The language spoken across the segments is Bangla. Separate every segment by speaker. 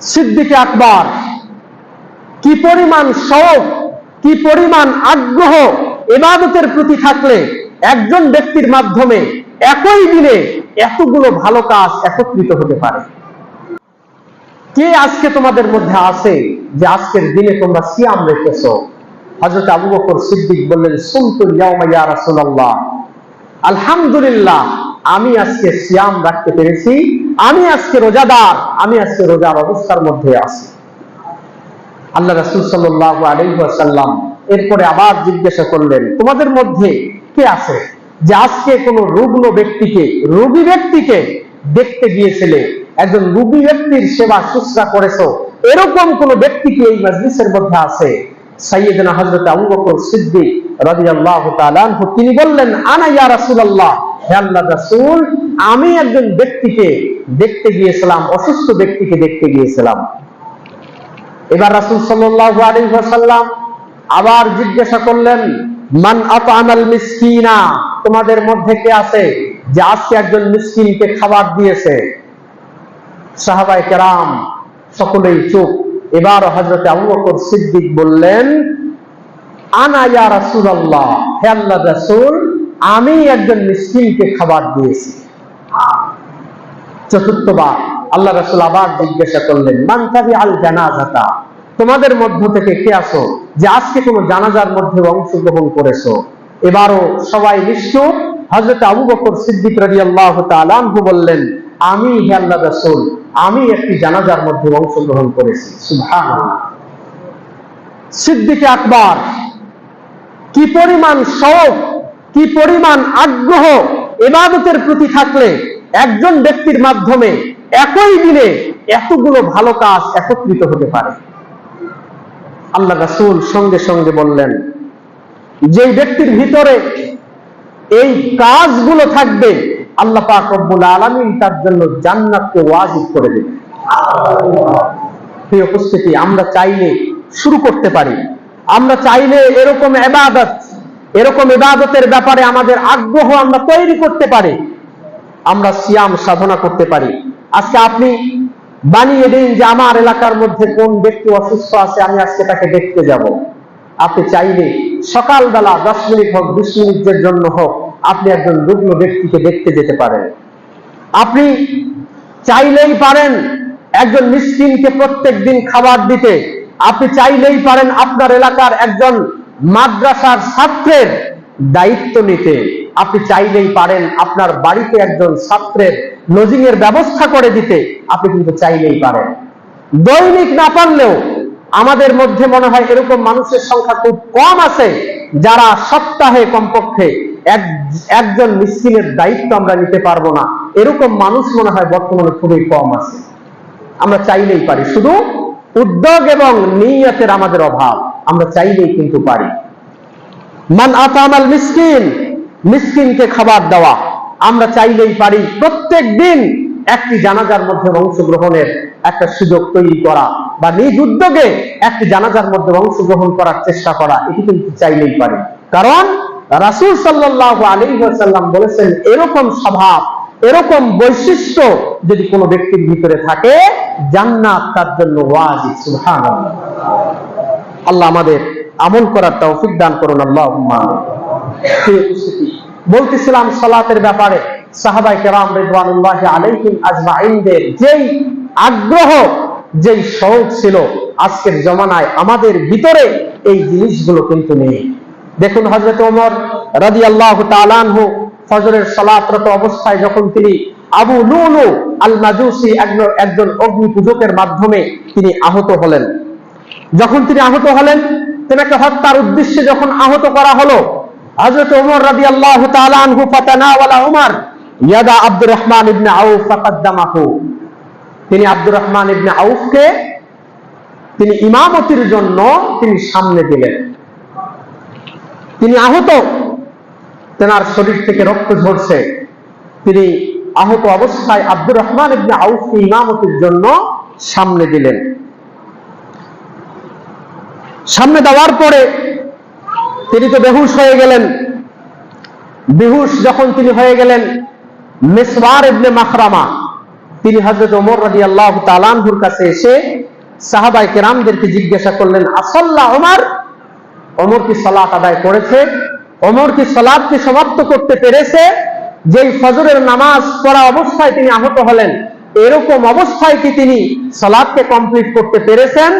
Speaker 1: সিদ্দিকে আকবর। কি পরিমাণ শোক, কি পরিমাণ আগ্রহ এবাদতের প্রতি থাকলে একজন ব্যক্তির মাধ্যমে একই দিনে এতগুলো ভালো কাজ একত্রিত হতে পারে? কে আজকে তোমাদের মধ্যে আছে যে আজকের দিনে তোমরা সিয়াম রেখেছ? হজরত আবু বকর সিদ্দিক বললেন সুলতুল রাসূলুল্লাহ। আলহামদুলিল্লাহ, আমি আজকে সিয়াম রাখতে পেরেছি। আমি আজকে রোজাদার, আমি আজকে রোজার অবস্থার মধ্যে আছি। আল্লাহ রাসূল আলাইহি এরপরে আবার জিজ্ঞাসা করলেন, তোমাদের মধ্যে কে আছে যে আজকে কোন রুগ্ন ব্যক্তিকে, রোগী ব্যক্তিকে দেখতে গিয়েছিলে? একজন রুগী ব্যক্তির সেবা শুশ্রা করেছ? এরকম কোন ব্যক্তি কি এই মজলিসের মধ্যে আছে? সাইয়েদনা হযরত আবু বকর সিদ্দিক তিনি বললেন, আনা ইয়া রাসূলুল্লাহ, হে আল্লাহর রাসূল, আমি একজন ব্যক্তিকে দেখতে গিয়েছিলাম, অসুস্থ ব্যক্তিকে দেখতে গিয়েছিলাম। এবার রাসূল আলাইহি আবার জিজ্ঞাসা করলেন, মান আতআমাল মিসকিনা? তোমাদের মধ্যে কে আছে যে আজকে একজন মিসকিনকে খাবার দিয়েছে? কেরাম সকলেই চুপ। এবার হযরত আবু বকর সিদ্দিক বললেন আনা ইয়া রাসূলুল্লাহ, হে আল্লাহর রাসূল, আমি একজন মিসকিনকে খাবার দিয়েছি। চতুর্থবার আল্লাহ রাসূল আবার জিজ্ঞাসা করলেন মানতাবি আল জানাজাতা? তোমাদের মধ্য থেকে কে আসো যে আজকে কোনো জানাজার মধ্যে অংশগ্রহণ করেছ। এবারও সবাই নিশ্চুপ। হযরত আবু বকর সিদ্দিক রাদিয়াল্লাহু তাআলা আনহু বললেন, আমি, হে আল্লাহ রাসূল, আমি একটি জানাজার মধ্যে অংশগ্রহণ করেছি। সুবহানাল্লাহ। সিদ্দিকে আকবর কি পরিমাণ শোক কি পরিমাণ আগ্রহ এবাদতের প্রতি থাকলে একজন ব্যক্তির মাধ্যমে একই দিনে এতগুলো ভালো কাজ একত্রিত হতে পারে। আল্লাহ রাসূল সঙ্গে সঙ্গে বললেন যে ব্যক্তির ভিতরে এই কাজগুলো থাকবে, আল্লাহ পাক রব্বুল আলামিন তার জন্য জান্নাতকে ওয়াজিব করে দেবে উপস্থিতি, আমরা চাইলে শুরু করতে পারি। আমরা চাইলে এরকম এবাদত এরকম ইবাদতের ব্যাপারে আমাদের আগ্রহ আমরা তৈরি করতে পারি। আমরা সিয়াম সাধনা করতে পারি। আজকে আপনি বানিয়ে দিন যে আমার এলাকার মধ্যে কোন ব্যক্তি অসুস্থ আছে, আমি আজকে তাকে দেখতে যাব। আপনি চাইলে সকালবেলা দশ মিনিট হোক, বিশ মিনিটের জন্য হোক, আপনি একজন রুগ্ন ব্যক্তিকে দেখতে যেতে পারেন। আপনি চাইলেই পারেন একজন মিসকিনকে প্রত্যেক দিন খাবার দিতে। আপনি চাইলেই পারেন আপনার এলাকার একজন মাদ্রাসার ছাত্রের দায়িত্ব নিতে। আপনি চাইলেই পারেন আপনার বাড়িতে একজন ছাত্রের লজিং এর ব্যবস্থা করে দিতে। আপনি কিন্তু চাইলেই পারেন। দৈনিক না পারলেও আমাদের মধ্যে মনে হয় এরকম মানুষের সংখ্যা খুব কম আছে যারা সপ্তাহে কমপক্ষে এক, একজন মিসকিনের দায়িত্ব আমরা নিতে পারব না। এরকম মানুষ মনে হয় বর্তমানে খুবই কম আছে। আমরা চাইলেই পারি। শুধু উদ্যোগ এবং নিয়তের আমাদের অভাব। আমরা চাইলেই কিন্তু পারি। মান আতামাল মিসকিন, মিসকিনকে খাবার দেওয়া। আমরা চাইলেই পারি প্রত্যেক দিন একটি জানাজার মধ্যে অংশগ্রহণের একটা সুযোগ তৈরি করা বা নিজ উদ্যোগে একটি জানাজার মধ্যে অংশগ্রহণ করার চেষ্টা করা, এটি কিন্তু চাইলেই পারি। কারণ রাসূল সাল্লাল্লাহু আলাইহি ওয়াসাল্লাম বলেছেন, এরকম স্বভাব এরকম বৈশিষ্ট্য যদি কোনো ব্যক্তির ভিতরে থাকে, জান্নাত তার জন্য আল্লাহ আমাদের আমল করার তৌফিক দান করুন উপস্থিতি, বলতেছিলাম সালাতের ব্যাপারে সাহাবাই কেরাম আলাইহিম আজমাইনদের যেই আগ্রহ, যেই শৌক ছিল আজকের জমানায় আমাদের ভিতরে এই জিনিসগুলো কিন্তু নেই। দেখুন হযরত ওমর রাদিয়াল্লাহু তাআলা আনহু ফজরের সালাতরত অবস্থায় যখন তিনি আবু লুলু আল মাজুসি একজন অগ্নি পূজকের মাধ্যমে তিনি আহত হলেন। যখন তিনি আহত হলেন তেনাকে হত্যার উদ্দেশ্যে যখন আহত করা হলো, হযরত ওমর রাদিয়াল্লাহু তাআলা আনহু ফাতানাওয়ালা ওমর ইয়াদা আব্দুর রহমান ইবনে আউফ ফাকাদ্দামাহু। তিনি আব্দুর রহমান ইবনে আউফকে তিনি ইমামতির জন্য তিনি সামনে দিলেন। তিনি আহত তেনার শরীর থেকে রক্ত ঝরছে। তিনি আহত অবস্থায় আব্দুর রহমান ইবনে আউফকে ইমামতির জন্য সামনে দিলেন। সামনে দেওয়ার পরে তিনি তো বেহুশ হয়ে গেলেন। বেহুশ যখন তিনি হয়ে গেলেন, মেসওয়ার ইবনে মাখরামা, তিনি হযরত ওমর রাদিয়াল্লাহু তাআলার কাছে এসে সাহাবাই কেরামদেরকে জিজ্ঞাসা করলেন, আসল্লাহ ওমর? ওমর কি সালাত আদায় করেছে? অমর কি সালাদকে সমাপ্ত করতে পেরেছে, যেই ফজরের নামাজ পড়া অবস্থায় তিনি আহত হলেন, এরকম অবস্থায় কি তিনি সালাদকে কমপ্লিট করতে পেরেছেন?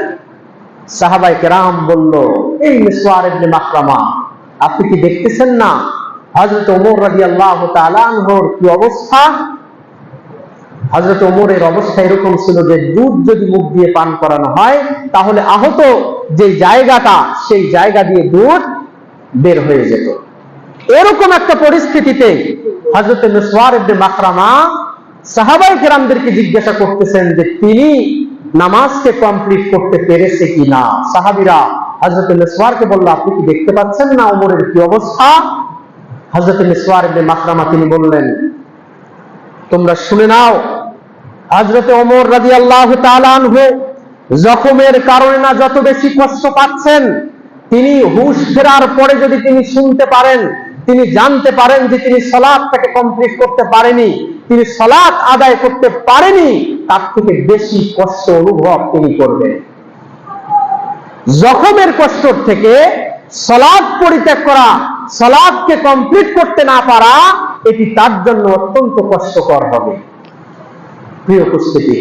Speaker 1: সাহাবাই কেরাম বলল, এই মাকরামা, আপনি কি দেখতেছেন না হযরত ওমর রাদিয়াল্লাহু তাআলা আনহুর কি অবস্থা? হযরত ওমরের অবস্থা এরকম ছিল যে দুধ যদি মুখ দিয়ে পান করানো হয়, তাহলে আহত যে জায়গাটা, সেই জায়গা দিয়ে দুধ বের হয়ে যেত। এরকম একটা পরিস্থিতিতে ইবনে মাকরামা সাহাবাই কেরামদেরকে জিজ্ঞাসা করতেছেন যে, তিনি নামাজকে কমপ্লিট করতে পেরেছে কিনা? সাহাবিরা হযরত মিসওয়ারকে বলল, আপনি কি দেখতে পাচ্ছেন না ওমরের কি অবস্থা? হযরত মিসওয়ার ইবনে মাকরামা তিনি বললেন, তোমরা শুনে নাও, হযরতে ওমর রাদিয়াল্লাহু তাআলা আনহু জখমের কারণে না যত বেশি কষ্ট পাচ্ছেন তিনি হুশ ফেরার পরে যদি তিনি শুনতে পারেন, তিনি জানতে পারেন যে তিনি সলাৎটাকে কমপ্লিট করতে পারেনি, তিনি সলাৎ আদায় করতে পারেনি, তার থেকে বেশি কষ্ট অনুভব তিনি করবেন। জখমের কষ্ট থেকে সলাদ পরিত্যাগ করা সলাদকে কমপ্লিট করতে না পারা, এটি তার জন্য অত্যন্ত কষ্টকর হবে। প্রিয় উপস্থিতি,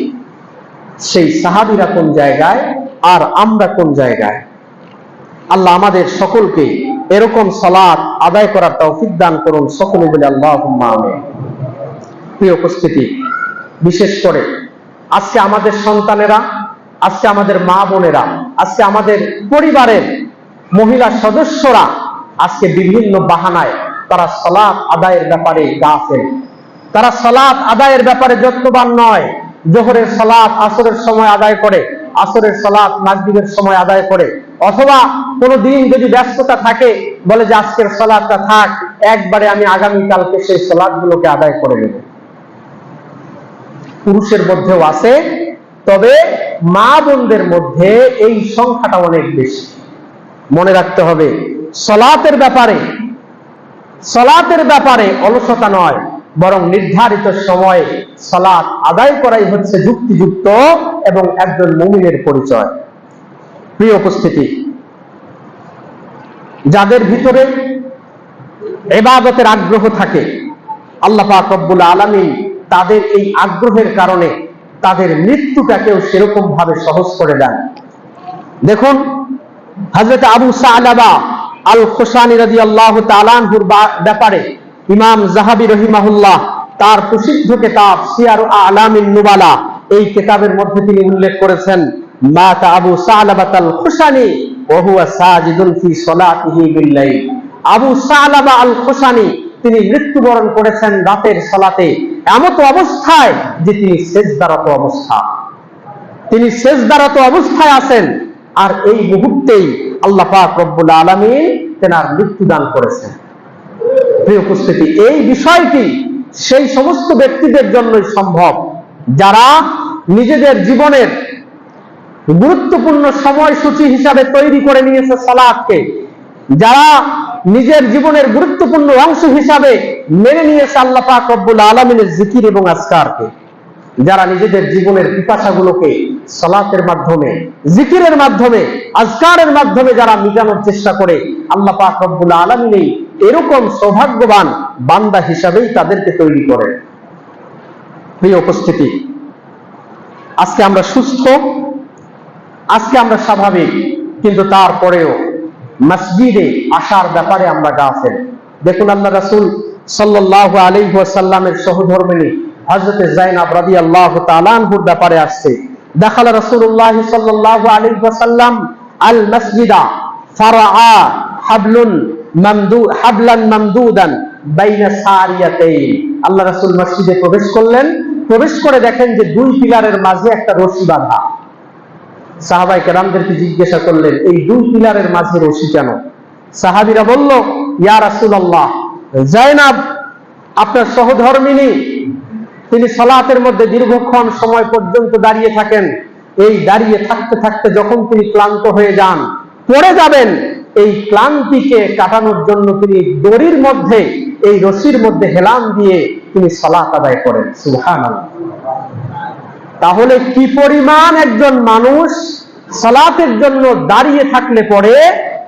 Speaker 1: সেই সাহাবিরা কোন জায়গায় আর আমরা কোন জায়গায়? আল্লাহ আমাদের সকলকে এরকম সলাৎ আদায় করার তৌফিক দান করুন সকলে বলে আল্লাহ প্রিয় উপস্থিতি, বিশেষ করে আজকে আমাদের সন্তানেরা, আজকে আমাদের মা বোনেরা, আজকে আমাদের পরিবারের মহিলা সদস্যরা আজকে বিভিন্ন বাহানায় তারা সলাৎ আদায়ের ব্যাপারে গাফেল। তারা সলাৎ আদায়ের ব্যাপারে যত্নবান নয়। জোহরের সলাৎ আসরের সময় আদায় করে, আসরের সলাৎ মাগরিবের সময় আদায় করে, অথবা কোনো দিন যদি ব্যস্ততা থাকে, বলে যে আজকের সলাৎটা থাক, একবারে আমি আগামী কালকে সেই সলাৎগুলোকে আদায় করে নেব। পুরুষের মধ্যেও আছে, তবে মা বোনদের মধ্যে এই সংখ্যাটা অনেক বেশি। মনে রাখতে হবে, সলাতের ব্যাপারে সলাতের ব্যাপারে অলসতা নয়, বরং নির্ধারিত সময়ে সলাৎ আদায় করাই হচ্ছে যুক্তিযুক্ত এবং একজন মুমিনের পরিচয়। প্রিয় উপস্থিতি যাদের ভিতরে এবাদতের আগ্রহ থাকে, আল্লাহ পাক রব্বুল আলামিন তাদের এই আগ্রহের কারণে তাদের মৃত্যুটাকেও সেরকম ভাবে সহজ করে দেন। দেখুন হজরত আবু সালাবা আল খোসানি রাজি আল্লাহ তালানহুর ব্যাপারে ইমাম জাহাবি রহিমাহুল্লাহ তার প্রসিদ্ধ কেতাব সিয়ার আলামিন নুবালা এই কেতাবের মধ্যে তিনি উল্লেখ করেছেন, মাতা আবু সালাবাত আল খোসানি আবু তিনি মৃত্যুবরণ করেছেন রাতের সলাতে। এমত অবস্থায় যে তিনি শেষদারত অবস্থা। তিনি শেষদারত অবস্থায় আছেন। আর এই মুহূর্তেই আল্লাহ রব্বুল আলমী তেনার মৃত্যুদান করেছেন। প্রিয় উপস্থিতি, এই বিষয়টি সেই সমস্ত ব্যক্তিদের জন্যই সম্ভব। যারা নিজেদের জীবনের গুরুত্বপূর্ণ সময়সূচি হিসাবে তৈরি করে নিয়েছে সালাদকে। যারা নিজের জীবনের গুরুত্বপূর্ণ অংশ হিসাবে মেনে নিয়েছে আল্লাহ পাক রব্বুল আলমিনের জিকির এবং আজকারকে। যারা নিজেদের জীবনের পিপাসাগুলোকে সলাতের মাধ্যমে, জিকিরের মাধ্যমে, আজকারের মাধ্যমে যারা মিটানোর চেষ্টা করে, আল্লাহ পাক রব্বুল আলমিনেই এরকম সৌভাগ্যবান বান্দা হিসাবেই তাদেরকে তৈরি করে। প্রিয় উপস্থিতি, আজকে আমরা সুস্থ আজকে আমরা স্বাভাবিক, কিন্তু তারপরেও মসজিদে আসার ব্যাপারে আমরা গাফেল। দেখুন আল্লাহ রাসুল সাল্লাহ আলী সাল্লামের সহধর্মিনী হজরত জাইনাব রাদি আল্লাহ তালানহুর ব্যাপারে আসছে। দেখাল রসুল্লাহ সাল্লাহ আলী সাল্লাম আল মসজিদা ফারা হাবলুন হাবলান মামদুদান আল্লাহ রাসূল মসজিদে প্রবেশ করলেন। প্রবেশ করে দেখেন যে দুই পিলারের মাঝে একটা রশি বাঁধা। সাহাবাই কেরামদেরকে জিজ্ঞাসা করলেন, এই দুই পিলারের মাঝে রশি কেন? সাহাবিরা বলল, ইয়া রাসূলুল্লাহ, জাইনাব, আপনার সহধর্মিনী, তিনি সলাতের মধ্যে দীর্ঘক্ষণ সময় পর্যন্ত দাঁড়িয়ে থাকেন। এই দাঁড়িয়ে থাকতে থাকতে যখন তিনি ক্লান্ত হয়ে যান, পড়ে যাবেন। এই ক্লান্তিকে কাটানোর জন্য তিনি দড়ির মধ্যে, এই রশির মধ্যে হেলান দিয়ে তিনি সলাত আদায় করেন। সুহান তাহলে কি পরিমাণ একজন মানুষ সালাতের জন্য দাঁড়িয়ে থাকলে পরে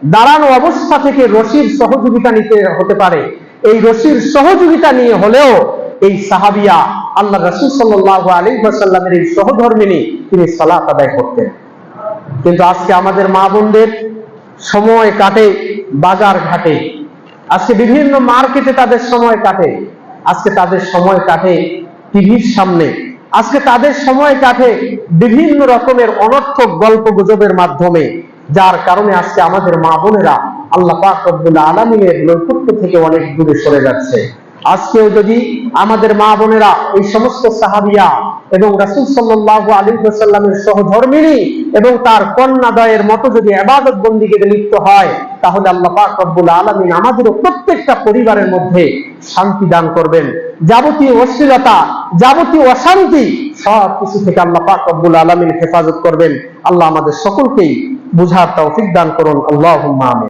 Speaker 1: দাঁড়ানো অবস্থা থেকে রশির সহযোগিতা নিতে হতে পারে? এই রশির সহযোগিতা নিয়ে হলেও এই সাহাবিয়া আল্লাহ রসুল সাল্লাহ আলী সাল্লামের এই সহধর্মিনী তিনি সালাত আদায় করতেন। কিন্তু আজকে আমাদের মা বোনদের সময় কাটে বাজার ঘাটে। আজকে বিভিন্ন মার্কেটে তাদের সময় কাটে। আজকে তাদের সময় কাটে টিভির সামনে। আজকে তাদের সময় কাটে বিভিন্ন রকমের অনর্থক গল্প গুজবের মাধ্যমে, যার কারণে আজকে আমাদের মা বোনেরা আল্লাহ পাক আলমিনের নৈপুণ্য থেকে অনেক দূরে সরে যাচ্ছে। আজকেও যদি আমাদের মা বোনেরা এই সমস্ত সাহাবিয়া এবং রাসুল সাল্লাহ আলী সাল্লামের সহধর্মিনী এবং তার কন্যাদয়ের মতো যদি আবাদত বন্দিকে লিপ্ত হয়, তাহলে আল্লাহ পাক রব্বুল আলমিন আমাদেরও প্রত্যেকটা পরিবারের মধ্যে শান্তি দান করবেন। যাবতীয় অশ্লীলতা, যাবতীয় অশান্তি সব কিছু থেকে আল্লাহ পাক রব্বুল আলমিন হেফাজত করবেন। আল্লাহ আমাদের সকলকেই বুঝার তৌফিক দান করুন। আল্লাহ